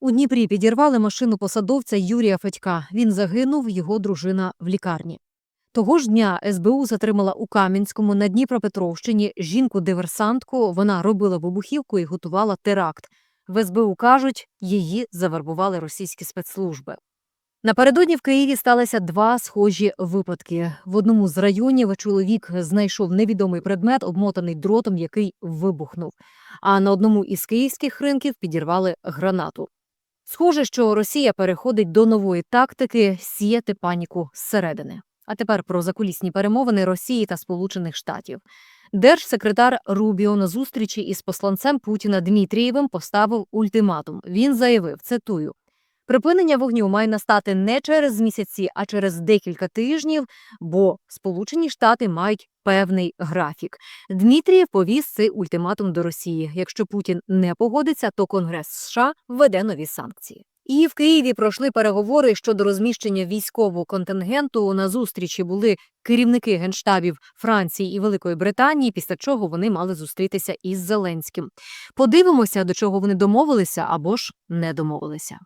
У Дніпрі підірвали машину посадовця Юрія Федька. Він загинув, його дружина в лікарні. Того ж дня СБУ затримала у Кам'янському на Дніпропетровщині жінку-диверсантку. Вона робила вибухівку і готувала теракт. В СБУ кажуть, її завербували російські спецслужби. Напередодні в Києві сталися два схожі випадки. В одному з районів чоловік знайшов невідомий предмет, обмотаний дротом, який вибухнув. А на одному із київських ринків підірвали гранату. Схоже, що Росія переходить до нової тактики сіяти паніку зсередини. А тепер про закулісні перемовини Росії та Сполучених Штатів. Держсекретар Рубіо на зустрічі із посланцем Путіна Дмитрієвим поставив ультиматум. Він заявив: цитую. Припинення вогню має настати не через місяці, а через декілька тижнів, бо Сполучені Штати мають певний графік. Дмитрієв повіз цей ультиматум до Росії. Якщо Путін не погодиться, то Конгрес США введе нові санкції. І в Києві пройшли переговори щодо розміщення військового контингенту. На зустрічі були керівники генштабів Франції і Великої Британії, після чого вони мали зустрітися із Зеленським. Подивимося, до чого вони домовилися або ж не домовилися.